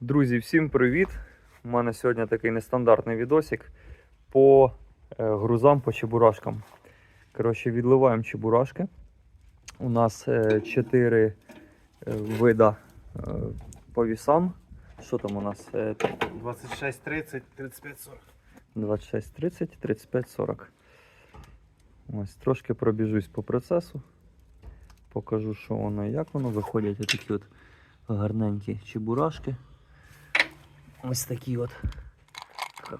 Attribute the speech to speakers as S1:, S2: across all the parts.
S1: Друзі, всім привіт! У мене сьогодні такий нестандартний відосик по е, грузам по чебурашкам. Коротше, відливаємо чебурашки. У нас 4 вида е, по вісам. Що там у нас? Е,
S2: 26, 30, 35, 40.
S1: 26, 30, 35, 40. Ось трошки пробіжусь по процесу. Покажу, що воно і як воно. Виходять отакі от гарненькі чебурашки. Ось такі от.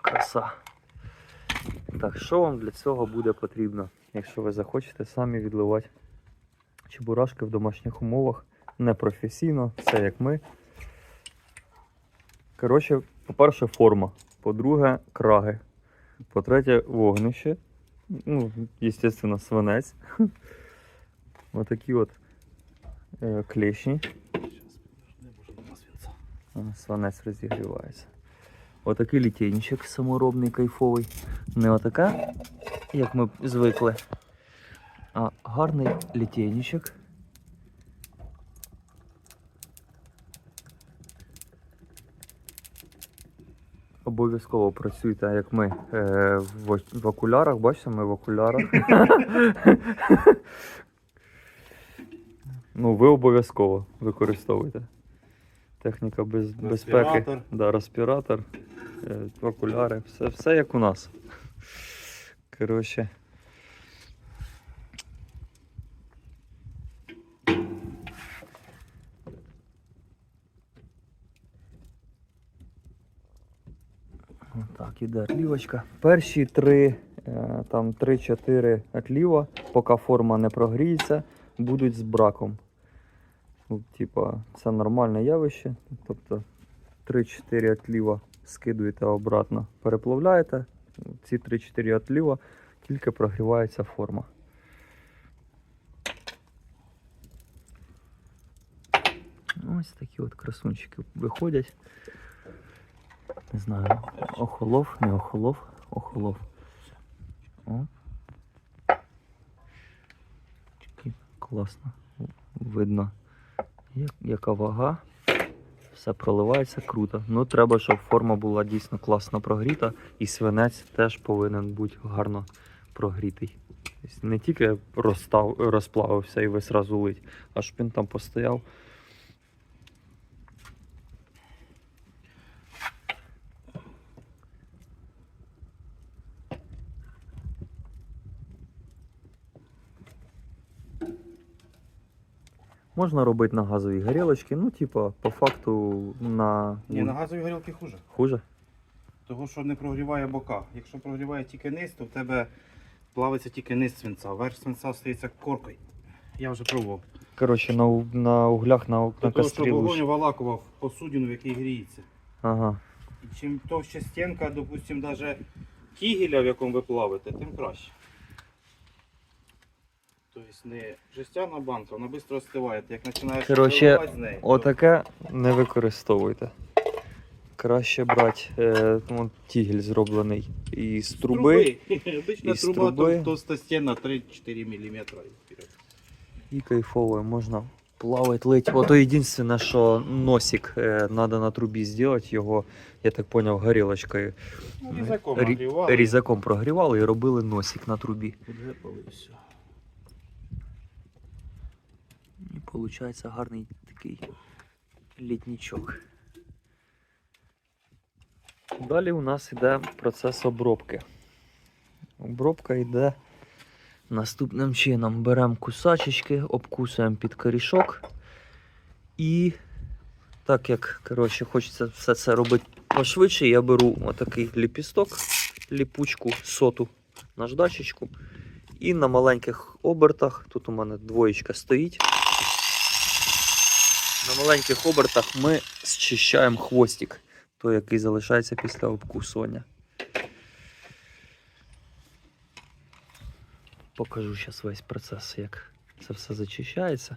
S1: Краса. Так, що вам для цього буде потрібно, якщо ви захочете самі відливати чебурашки в домашніх умовах непрофесійно, все як ми. Коротше, по-перше, форма. По-друге, краги. По-третє, вогнище. Ну, естественно, свинець. Отакі от е, клешні. Свинець розігрівається. Отакий літейничок саморобний, кайфовий. Не отака, як ми звикли. А гарний літейничок. Обов'язково працюйте, як ми е, в, в окулярах. Бачите, ми в окулярах. ну, ви обов'язково використовуйте. Техніка без, безпеки.
S2: Респіратор.
S1: Да, респіратор, е, окуляри, все, все як у нас. Коротше. Так, іде отлівочка. Перші три, е, там 3-4 отліва, поки форма не прогріється, будуть з браком. Ну, Типа, це нормальне явище. Тобто 3-4 отліва скидуєте обратно, переплавляєте. Ці 3-4 отліва тільки прогрівається форма. Ось такі от красунчики виходять. Не знаю, охолов, не охолов, охолов. О. Класно. Видно, яка вага. Все проливається круто. Ну, треба, щоб форма була дійсно класно прогріта, і свинець теж повинен бути гарно прогрітий. Тобто Не тільки розстав, розплавився і весь раз улить, а щоб він там постояв. Можна робити на газовій горілочці, ну, типа, по факту на,
S2: Ні, на газовій горілці хуже.
S1: хуже.
S2: Того, що не прогріває бока. Якщо прогріває тільки низ, то в тебе плавиться тільки низ свинця. Верх свинця стається коркою. Я вже пробував.
S1: Коротше, на, на углях на, на
S2: того,
S1: кострі
S2: вогонь валакував посудину, в якій гріється.
S1: Ага.
S2: І чим товща стінка, допустимо, навіть кігеля, в якому ви плавите, тим краще. Тобто не жестяна банка, вона швидко розстиває. Ти Як починаєш виливати з неї, то
S1: Отаке не використовуйте. Краще брати е, ну, тігель зроблений із труби
S2: Обична
S1: із
S2: труба,
S1: труби.
S2: то товстостінна 3-4 мм.
S1: і кайфово можна плавати, лить. Ото єдине, що носик треба на трубі зробити, його, я так зрозумів, горілочкою.
S2: Ну, різаком
S1: Рі- Різаком прогрівали і робили носик на трубі.
S2: І все.
S1: І виходить гарний такий літнічок. Далі у нас йде процес обробки. Обробка йде наступним чином. Беремо кусачечки, обкусуємо під корішок. І так як коротше, хочеться все це робити пошвидше, я беру отакий ліпісток, ліпучку, соту наждачечку. І на маленьких обертах, тут у мене двоєчка стоїть. На маленьких обертах ми зчищаємо хвостик, той, який залишається після обкусування. Покажу зараз весь процес, як це все зачищається.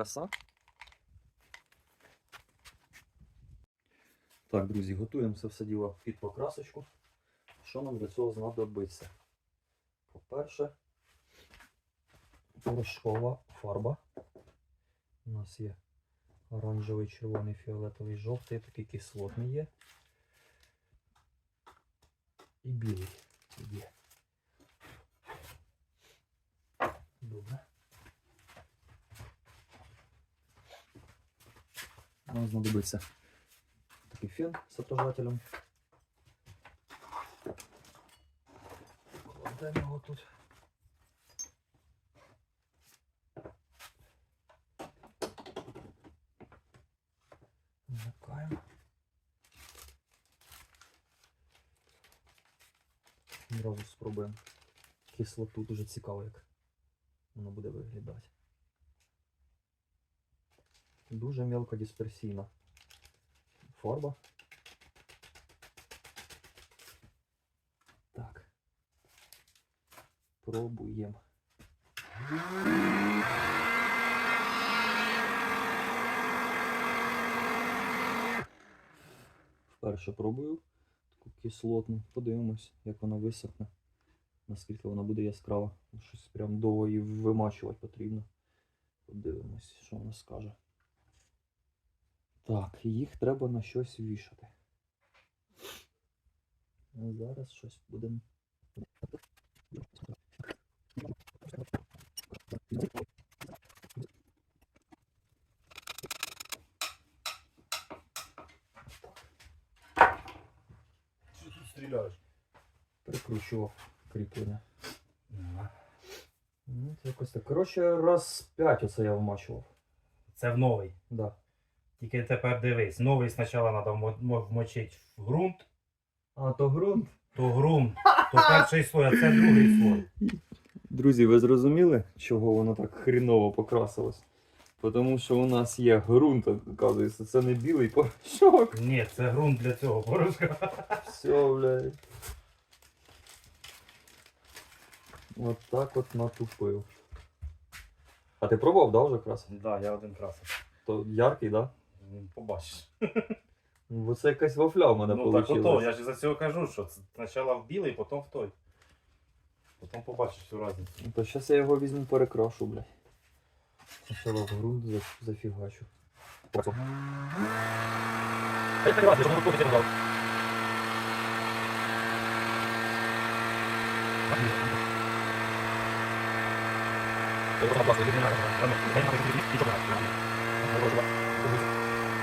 S1: Краса. Так, друзі, готуємо це все діло під покрасочку. Що нам для цього знадобиться? По-перше, порошкова фарба. У нас є оранжевий, червоний, фіолетовий, жовтий, такий кислотний є. І білий є. Добре. Нам знадобиться такий фен з отражателем. Кладемо його тут. Вмикаємо. Одразу спробуємо кислоту, дуже цікаво, як воно буде виглядати. Дуже мелкодисперсійна фарба. Так. Пробуємо. Вперше пробую таку кислотну. Подивимось, як вона висохне. Наскільки вона буде яскрава. Щось прям довго її вимачувати потрібно. Подивимось, що вона скаже. Так, їх треба на щось вішати. А зараз щось будемо.
S2: Що тут стріляєш?
S1: Прикручував кріплення. Ну, це якось так. Коротше, раз 5 оце я вмачував.
S2: Це в новий.
S1: Да.
S2: Тільки тепер дивись, новий спочатку треба вмочити в ґрунт,
S1: А, то ґрунт.
S2: то ґрунт, то перший слой, а це другий слой.
S1: Друзі, ви зрозуміли, чого воно так хріново покрасилось? Тому що у нас є ґрунт, оказується, це не білий порошок.
S2: Ні, це ґрунт для цього порошка.
S1: Все, блядь. От так от натупив. А ти пробував, да, вже красити?
S2: Так, да, я один красив.
S1: То яркий, да?
S2: Побачиш.
S1: Ну, Бо це якась вафля в мене
S2: ну так
S1: вийшла.
S2: ото, я ж за цього кажу, що це спочатку в білий, потім в той. Потім побачиш всю разницю.
S1: То зараз я його візьму перекрашу, блядь. Спочатку в ґрунт за- зафігачу.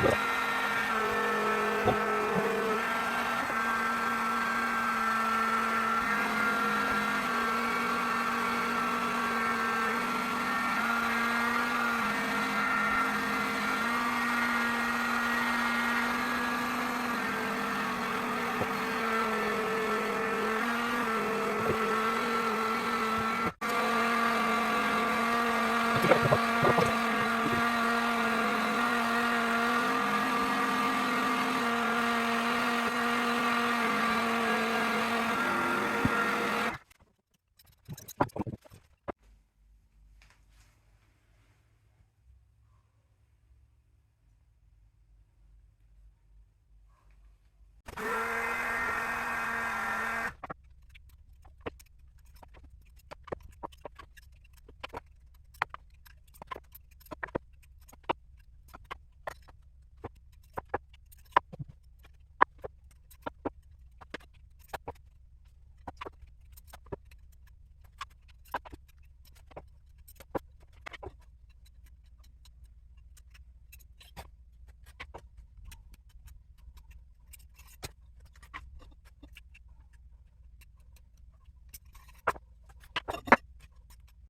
S3: Gracias.